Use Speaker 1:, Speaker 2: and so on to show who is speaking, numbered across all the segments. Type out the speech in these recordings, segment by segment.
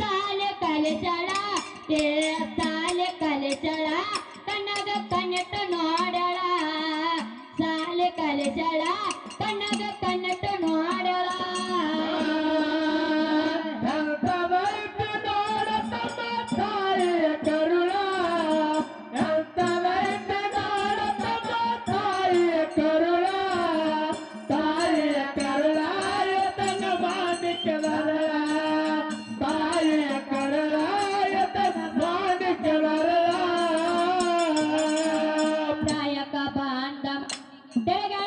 Speaker 1: ತಾಲೆ ಕಲೆ ಚಳ ತೇರ ತಾಲೆ ಕಲೆ ಚಳ ಕಣ್ಣಗ ಕಣ್ಣೆಟ್ಟು no Pega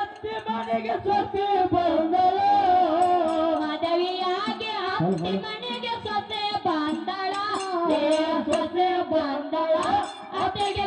Speaker 2: ಅತ್ತಿ ಮನೆಗೆ ಸೊಸೆ ಬಂದಳು.
Speaker 1: ಮದವಿಯಾಗಿ ಅತ್ತಿ ಮನೆಗೆ ಸೊಸೆ ಬಂದಳ. ಸೊಸೆ ಬಂದಳ. ಅತ್ತೆಗೆ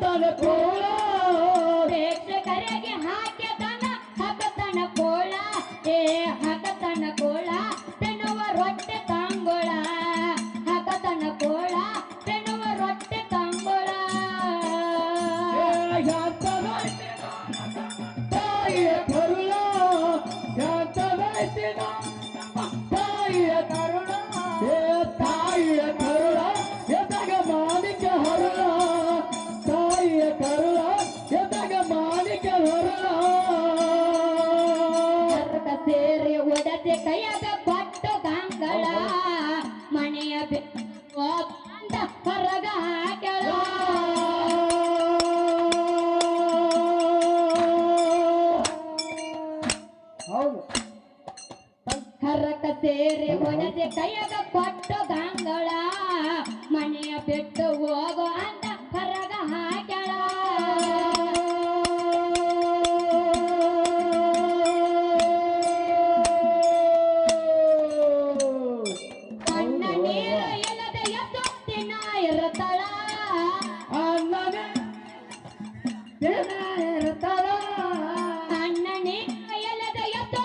Speaker 2: ಹಬ್ಬತನ ಕೋಳ.
Speaker 1: ಪ್ರೇಕ್ಷಕರಿಗೆ ಹಾಕ್ಯತನ ಹಬ್ಬತನ ಕೋಳ. ಏ ಜಯದ ಪಟ್ಟು ಗಂಗಳ ಮನೆಯ ಬಿಟ್ಟು ಹೋಗೋ ಅಂತ ಕರಗ ಹಾಕ್ಯಾಳ ಕಣ್ಣ ನೀರು ಇಲ್ಲದೆ ಎದ್ದು ದಿನ ಇರುತ್ತಾಳ
Speaker 2: ಅನ್ನವೇ
Speaker 3: ದಿನ ಇರುತ್ತಾಳ
Speaker 1: ಕಣ್ಣ ನೀರು ಇಲ್ಲದೆ ಎದ್ದು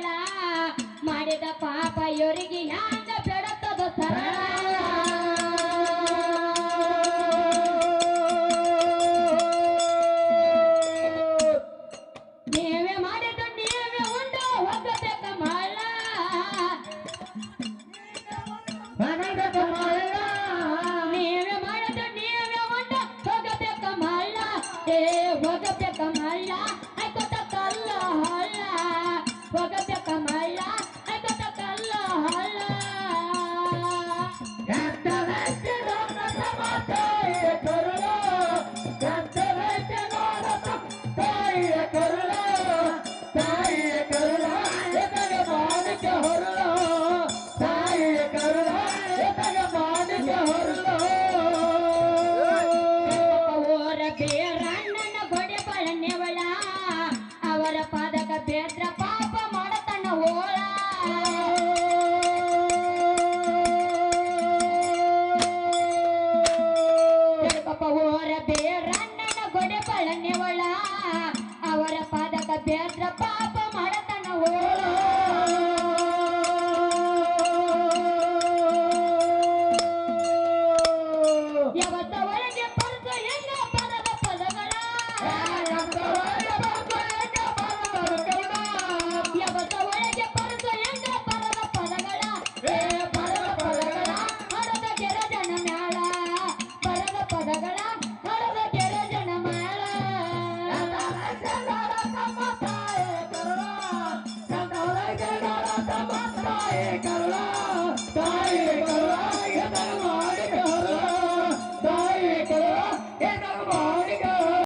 Speaker 1: ಸರಳ ಮಾಡಿದ ಪಾಪ ಇವರಿಗೆ ನಾಂದ ಬೆಳತದ ಸರಳ ನೀವೇ ಮಾಡಿದ ನೀವೇ ಉಂಡ ಹೋಗಬೇಕ ಮಳ ನೀವೇ ಮಾಡಿದ ನೀವೇ ಉಂಡ ಹೋಗಬೇಕ ಮಳ್ಳ ಏ ಹೋಗಬೇಕ ಮಳ್ಳ ಐಕೋತ ಕಲ್ಲ Joga a peca malha
Speaker 2: Caroline.